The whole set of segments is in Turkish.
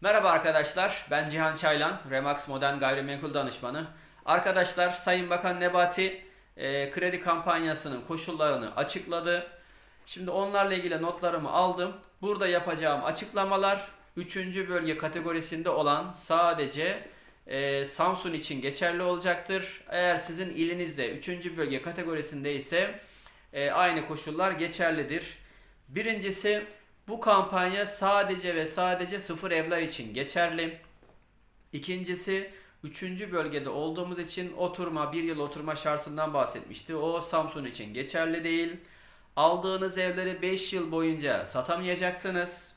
Merhaba arkadaşlar, ben Cihan Çaylan, Remax Modern Gayrimenkul Danışmanı. Arkadaşlar, Sayın Bakan Nebati e, kredi kampanyasının koşullarını açıkladı. Şimdi onlarla ilgili notlarımı aldım. Burada yapacağım açıklamalar 3. bölge kategorisinde olan sadece e, Samsun için geçerli olacaktır. Eğer sizin ilinizde 3. bölge kategorisinde ise e, aynı koşullar geçerlidir. Birincisi bu kampanya sadece ve sadece sıfır evler için geçerli. İkincisi üçüncü bölgede olduğumuz için oturma bir yıl oturma şartından bahsetmişti. O Samsun için geçerli değil. Aldığınız evleri 5 yıl boyunca satamayacaksınız.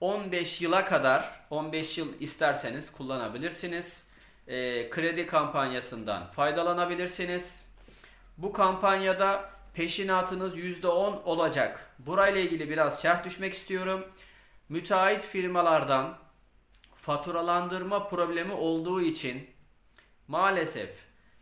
15 yıla kadar 15 yıl isterseniz kullanabilirsiniz. Ee, kredi kampanyasından faydalanabilirsiniz. Bu kampanyada peşinatınız %10 olacak. Burayla ilgili biraz şerh düşmek istiyorum. Müteahhit firmalardan faturalandırma problemi olduğu için maalesef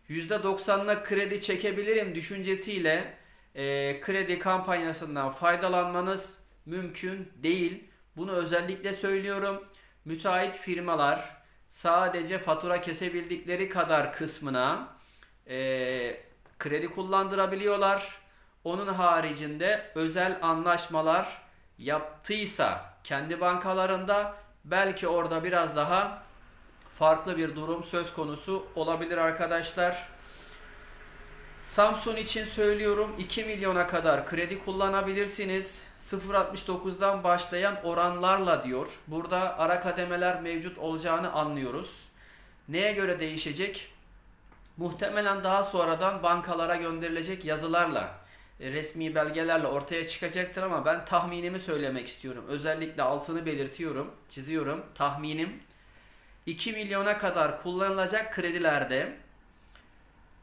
%90'la kredi çekebilirim düşüncesiyle e, kredi kampanyasından faydalanmanız mümkün değil. Bunu özellikle söylüyorum. Müteahhit firmalar sadece fatura kesebildikleri kadar kısmına e, kredi kullandırabiliyorlar. Onun haricinde özel anlaşmalar yaptıysa kendi bankalarında belki orada biraz daha farklı bir durum söz konusu olabilir arkadaşlar. Samsung için söylüyorum 2 milyona kadar kredi kullanabilirsiniz. 0.69'dan başlayan oranlarla diyor. Burada ara kademeler mevcut olacağını anlıyoruz. Neye göre değişecek? Muhtemelen daha sonradan bankalara gönderilecek yazılarla, resmi belgelerle ortaya çıkacaktır ama ben tahminimi söylemek istiyorum. Özellikle altını belirtiyorum, çiziyorum. Tahminim 2 milyona kadar kullanılacak kredilerde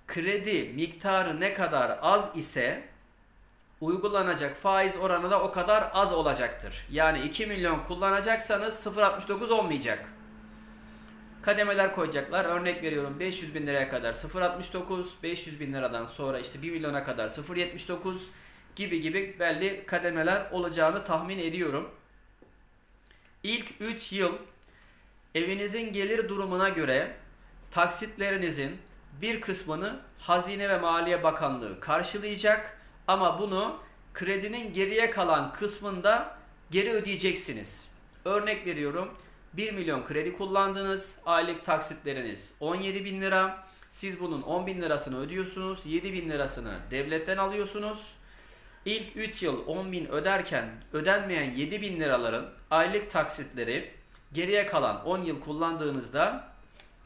kredi miktarı ne kadar az ise uygulanacak faiz oranı da o kadar az olacaktır. Yani 2 milyon kullanacaksanız 0.69 olmayacak. Kademeler koyacaklar. Örnek veriyorum 500 bin liraya kadar 0.69, 500 bin liradan sonra işte 1 milyona kadar 0.79 gibi gibi belli kademeler olacağını tahmin ediyorum. İlk 3 yıl evinizin gelir durumuna göre taksitlerinizin bir kısmını Hazine ve Maliye Bakanlığı karşılayacak ama bunu kredinin geriye kalan kısmında geri ödeyeceksiniz. Örnek veriyorum 1 milyon kredi kullandınız. Aylık taksitleriniz 17 bin lira. Siz bunun 10 bin lirasını ödüyorsunuz. 7 bin lirasını devletten alıyorsunuz. İlk 3 yıl 10 bin öderken ödenmeyen 7 bin liraların aylık taksitleri geriye kalan 10 yıl kullandığınızda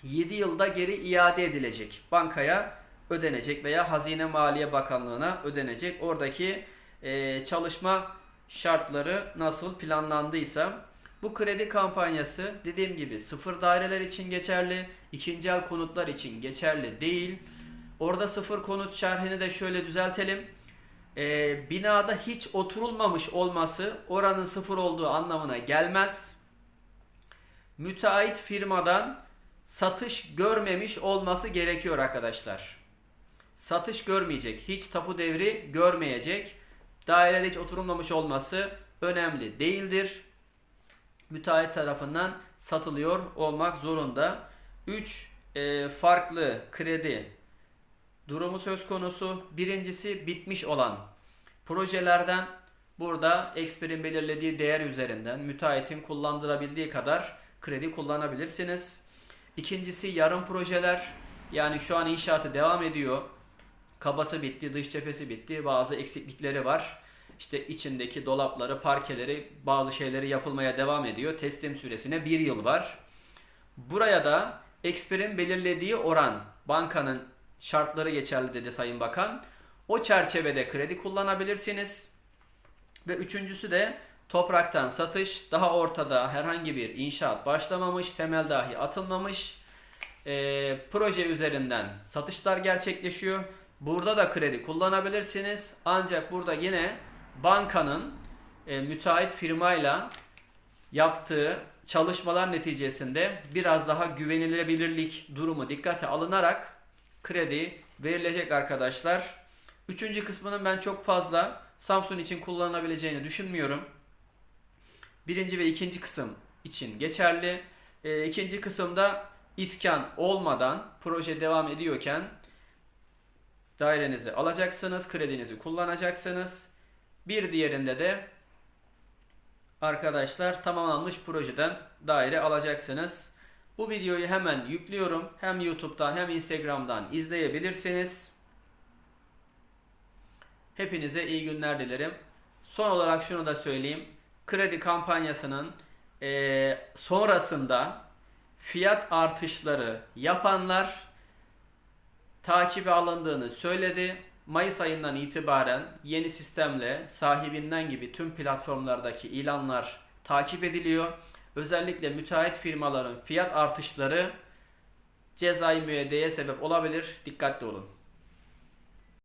7 yılda geri iade edilecek. Bankaya ödenecek veya Hazine Maliye Bakanlığı'na ödenecek. Oradaki e, çalışma şartları nasıl planlandıysa bu kredi kampanyası dediğim gibi sıfır daireler için geçerli, ikinci el konutlar için geçerli değil. Orada sıfır konut şerhini de şöyle düzeltelim. Ee, binada hiç oturulmamış olması oranın sıfır olduğu anlamına gelmez. Müteahhit firmadan satış görmemiş olması gerekiyor arkadaşlar. Satış görmeyecek, hiç tapu devri görmeyecek. Dairede hiç oturulmamış olması önemli değildir müteahhit tarafından satılıyor olmak zorunda. 3 e, farklı kredi durumu söz konusu. Birincisi bitmiş olan projelerden burada Expert'in belirlediği değer üzerinden müteahhitin kullandırabildiği kadar kredi kullanabilirsiniz. İkincisi yarım projeler yani şu an inşaatı devam ediyor. Kabası bitti, dış cephesi bitti, bazı eksiklikleri var işte içindeki dolapları, parkeleri, bazı şeyleri yapılmaya devam ediyor. Teslim süresine bir yıl var. Buraya da Expert'in belirlediği oran, bankanın şartları geçerli dedi Sayın Bakan. O çerçevede kredi kullanabilirsiniz. Ve üçüncüsü de topraktan satış. Daha ortada herhangi bir inşaat başlamamış, temel dahi atılmamış. E, proje üzerinden satışlar gerçekleşiyor. Burada da kredi kullanabilirsiniz. Ancak burada yine bankanın e, müteahhit firmayla yaptığı çalışmalar neticesinde biraz daha güvenilirlik durumu dikkate alınarak kredi verilecek arkadaşlar. Üçüncü kısmının ben çok fazla Samsung için kullanılabileceğini düşünmüyorum. Birinci ve ikinci kısım için geçerli. E, ikinci kısımda iskan olmadan proje devam ediyorken dairenizi alacaksınız, kredinizi kullanacaksınız. Bir diğerinde de arkadaşlar tamamlanmış projeden daire alacaksınız. Bu videoyu hemen yüklüyorum. Hem YouTube'dan hem Instagram'dan izleyebilirsiniz. Hepinize iyi günler dilerim. Son olarak şunu da söyleyeyim. Kredi kampanyasının eee, sonrasında fiyat artışları yapanlar takibe alındığını söyledi. Mayıs ayından itibaren yeni sistemle sahibinden gibi tüm platformlardaki ilanlar takip ediliyor. Özellikle müteahhit firmaların fiyat artışları cezai müeyyideye sebep olabilir. Dikkatli olun.